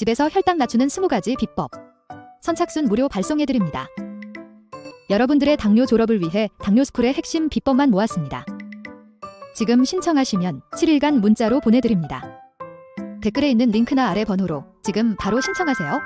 집에서 혈당 낮추는 20가지 비법. 선착순 무료 발송해드립니다. 여러분들의 당뇨 졸업을 위해 당뇨스쿨의 핵심 비법만 모았습니다. 지금 신청하시면 7일간 문자로 보내드립니다. 댓글에 있는 링크나 아래 번호로 지금 바로 신청하세요.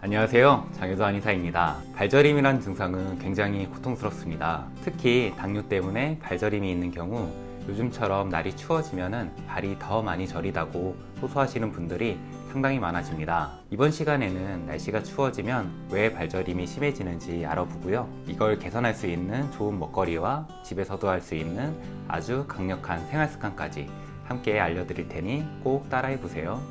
안녕하세요. 장효도 한의사입니다. 발저림이란 증상은 굉장히 고통스럽습니다. 특히 당뇨 때문에 발저림이 있는 경우 요즘처럼 날이 추워지면 발이 더 많이 저리다고 호소하시는 분들이 상당히 많아집니다. 이번 시간에는 날씨가 추워지면 왜 발저림이 심해지는지 알아보고요. 이걸 개선할 수 있는 좋은 먹거리와 집에서도 할 수 있는 아주 강력한 생활 습관까지 함께 알려드릴 테니 꼭 따라해 보세요.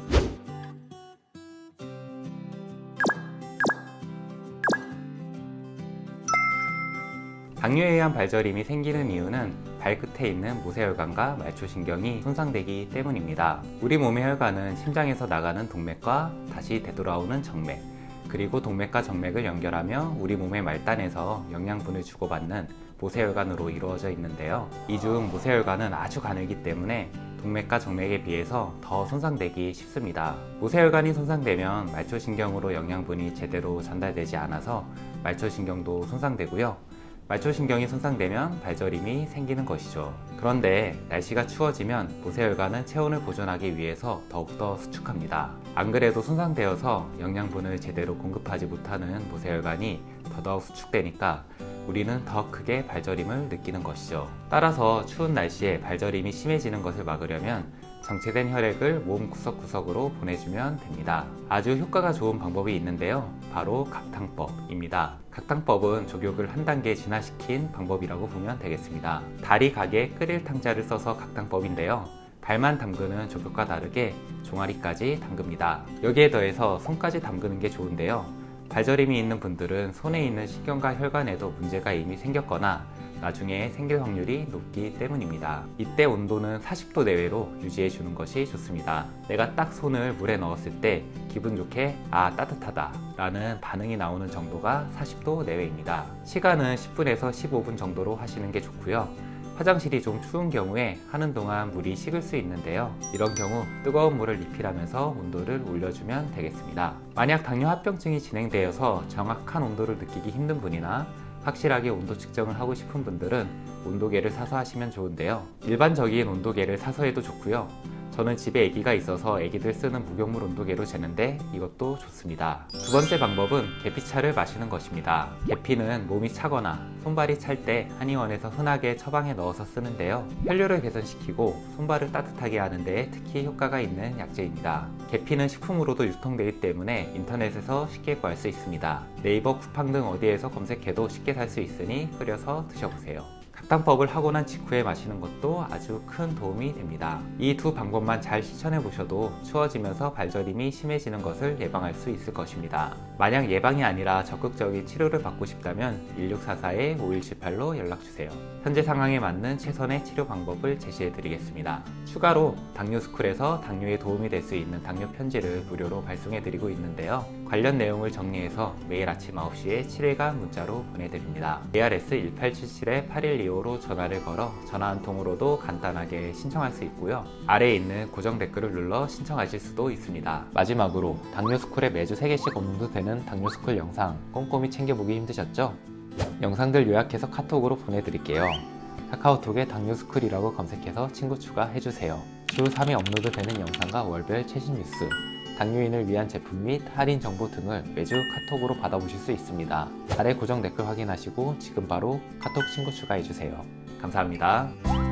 당뇨에 의한 발저림이 생기는 이유는 발끝에 있는 모세혈관과 말초신경이 손상되기 때문입니다. 우리 몸의 혈관은 심장에서 나가는 동맥과 다시 되돌아오는 정맥, 그리고 동맥과 정맥을 연결하며 우리 몸의 말단에서 영양분을 주고받는 모세혈관으로 이루어져 있는데요. 이 중 모세혈관은 아주 가늘기 때문에 동맥과 정맥에 비해서 더 손상되기 쉽습니다. 모세혈관이 손상되면 말초신경으로 영양분이 제대로 전달되지 않아서 말초신경도 손상되고요. 말초신경이 손상되면 발저림이 생기는 것이죠. 그런데 날씨가 추워지면 모세혈관은 체온을 보존하기 위해서 더욱더 수축합니다. 안 그래도 손상되어서 영양분을 제대로 공급하지 못하는 모세혈관이 더더욱 수축되니까 우리는 더 크게 발저림을 느끼는 것이죠. 따라서 추운 날씨에 발저림이 심해지는 것을 막으려면 정체된 혈액을 몸 구석구석으로 보내주면 됩니다. 아주 효과가 좋은 방법이 있는데요. 바로 각탕법입니다. 각탕법은 족욕을 한 단계 진화시킨 방법이라고 보면 되겠습니다. 다리 각에 끓일 탕자를 써서 각탕법인데요. 발만 담그는 족욕과 다르게 종아리까지 담급니다. 여기에 더해서 손까지 담그는 게 좋은데요. 발저림이 있는 분들은 손에 있는 신경과 혈관에도 문제가 이미 생겼거나 나중에 생길 확률이 높기 때문입니다. 이때 온도는 40도 내외로 유지해 주는 것이 좋습니다. 내가 딱 손을 물에 넣었을 때 기분 좋게 아 따뜻하다 라는 반응이 나오는 정도가 40도 내외입니다. 시간은 10분에서 15분 정도로 하시는 게 좋고요. 화장실이 좀 추운 경우에 하는 동안 물이 식을 수 있는데요. 이런 경우 뜨거운 물을 리필하면서 온도를 올려주면 되겠습니다. 만약 당뇨 합병증이 진행되어서 정확한 온도를 느끼기 힘든 분이나 확실하게 온도 측정을 하고 싶은 분들은 온도계를 사서 하시면 좋은데요. 일반적인 온도계를 사서 해도 좋고요. 저는 집에 아기가 있어서 아기들 쓰는 목욕물 온도계로 재는데 이것도 좋습니다. 두 번째 방법은 계피차를 마시는 것입니다. 계피는 몸이 차거나 손발이 찰 때 한의원에서 흔하게 처방에 넣어서 쓰는데요. 혈류를 개선시키고 손발을 따뜻하게 하는 데 특히 효과가 있는 약재입니다. 계피는 식품으로도 유통되기 때문에 인터넷에서 쉽게 구할 수 있습니다. 네이버 쿠팡 등 어디에서 검색해도 쉽게 살 수 있으니 끓여서 드셔보세요. 각당법을 하고 난 직후에 마시는 것도 아주 큰 도움이 됩니다. 이 두 방법만 잘 실천해 보셔도 추워지면서 발저림이 심해지는 것을 예방할 수 있을 것입니다. 만약 예방이 아니라 적극적인 치료를 받고 싶다면 1644-5178로 연락 주세요. 현재 상황에 맞는 최선의 치료 방법을 제시해 드리겠습니다. 추가로 당뇨스쿨에서 당뇨에 도움이 될 수 있는 당뇨 편지를 무료로 발송해 드리고 있는데요. 관련 내용을 정리해서 매일 아침 9시에 7일간 문자로 보내드립니다. ARS 1877-8125로 전화를 걸어 전화 한 통으로도 간단하게 신청할 수 있고요. 아래에 있는 고정 댓글을 눌러 신청하실 수도 있습니다. 마지막으로 당뇨스쿨에 매주 3개씩 업로드 되는 당뇨스쿨 영상 꼼꼼히 챙겨보기 힘드셨죠? 영상들 요약해서 카톡으로 보내드릴게요. 카카오톡에 당뇨스쿨이라고 검색해서 친구 추가해주세요. 주 3회 업로드되는 영상과 월별 최신 뉴스, 당뇨인을 위한 제품 및 할인 정보 등을 매주 카톡으로 받아보실 수 있습니다. 아래 고정 댓글 확인하시고 지금 바로 카톡 친구 추가해주세요. 감사합니다.